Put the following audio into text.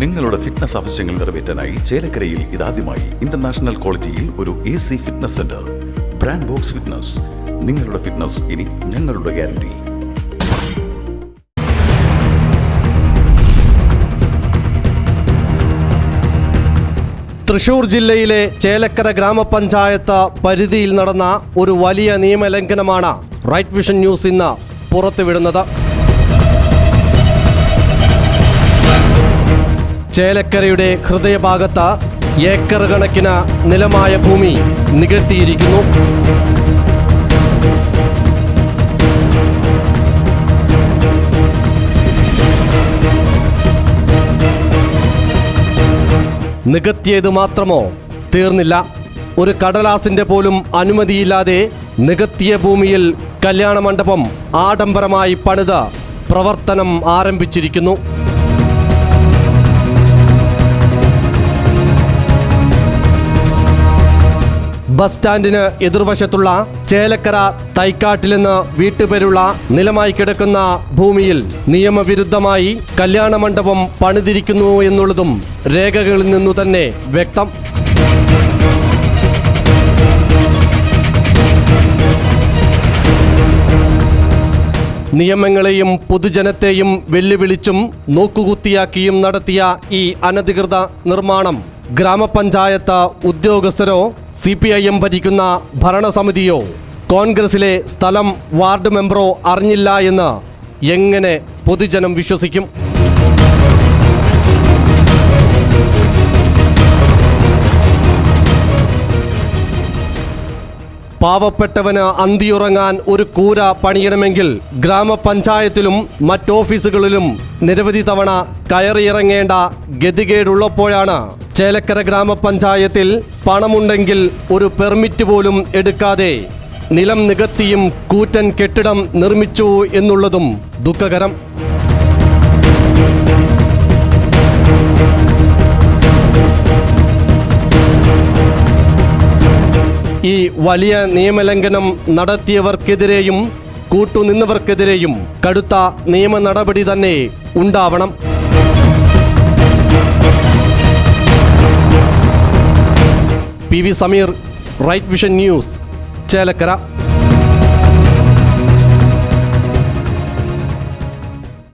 നിങ്ങളുടെ ഫിറ്റ്നസ് ആവശ്യങ്ങൾ നിറവേറ്റാനായി ചേലക്കരയിൽ ഇതാദ്യമായി ഇന്റർനാഷണൽ ക്വാളിറ്റിയിൽ ഒരു A C fitness centre brand box fitness നിങ്ങളുടെ ഫിറ്റ്നസ് ഇനി ഞങ്ങളുടെ ഗ്യാരണ്ടി തൃശൂർ ജില്ലയിലെ ചേലക്കര ഗ്രാമപഞ്ചായത്ത് പരിധിയിൽ നടന്ന ഒരു വലിയ നിയമലംഘനമാണ് റൈറ്റ് വിഷൻ ന്യൂസ് ഇന്ന് പുറത്തുവിടുന്നത്. ചേലക്കരയുടെ ഹൃദയഭാഗത്ത് ഏക്കർ കണക്കിന് നിലമായ ഭൂമി നികത്തിയിരിക്കുന്നു. നികത്തിയത് മാത്രമോ? തീർന്നില്ല. ഒരു കടലാസിന്റെ പോലും അനുമതിയില്ലാതെ നികത്തിയ ഭൂമിയിൽ കല്യാണ മണ്ഡപം ആഡംബരമായി പണിത് പ്രവർത്തനം ആരംഭിച്ചിരിക്കുന്നു. ബസ് സ്റ്റാൻഡിന് എതിർവശത്തുള്ള ചേലക്കര തൈക്കാട്ടിൽ നിന്ന് വീട്ടുപേരുള്ള നിലമായി കിടക്കുന്ന ഭൂമിയിൽ നിയമവിരുദ്ധമായി കല്യാണ മണ്ഡപം പണിതിരിക്കുന്നു എന്നുള്ളതും രേഖകളിൽ നിന്നു തന്നെ വ്യക്തം. നിയമങ്ങളെയും പൊതുജനത്തെയും വെല്ലുവിളിച്ചും നോക്കുകുത്തിയാക്കിയും നടത്തിയ ഈ അനധികൃത നിർമ്മാണം ഗ്രാമപഞ്ചായത്ത് ഉദ്യോഗസ്ഥരോ സി പി ഐ എം ഭരിക്കുന്ന ഭരണസമിതിയോ കോൺഗ്രസിലെ സ്ഥലം വാർഡ് മെമ്പറോ അറിഞ്ഞില്ല എന്ന് എങ്ങനെ പൊതുജനം വിശ്വസിക്കും? പാവപ്പെട്ടവന് അന്തിയുറങ്ങാൻ ഒരു കൂര പണിയണമെങ്കിൽ ഗ്രാമപഞ്ചായത്തിലും മറ്റോഫീസുകളിലും നിരവധി തവണ കയറിയിറങ്ങേണ്ട ഗതികേടുള്ളപ്പോഴാണ് ചേലക്കര ഗ്രാമപഞ്ചായത്തിൽ പണമുണ്ടെങ്കിൽ ഒരു പെർമിറ്റ് പോലും എടുക്കാതെ നിലം നികത്തിയും കൂറ്റൻ കെട്ടിടം നിർമ്മിച്ചു എന്നുള്ളതും ദുഃഖകരം. ഈ വലിയ നിയമലംഘനം നടത്തിയവർക്കെതിരെയും കൂട്ടുനിന്നവർക്കെതിരെയും കടുത്ത നിയമ നടപടി തന്നെ ഉണ്ടാവണം. P V Sameer right vision news Chelakkara.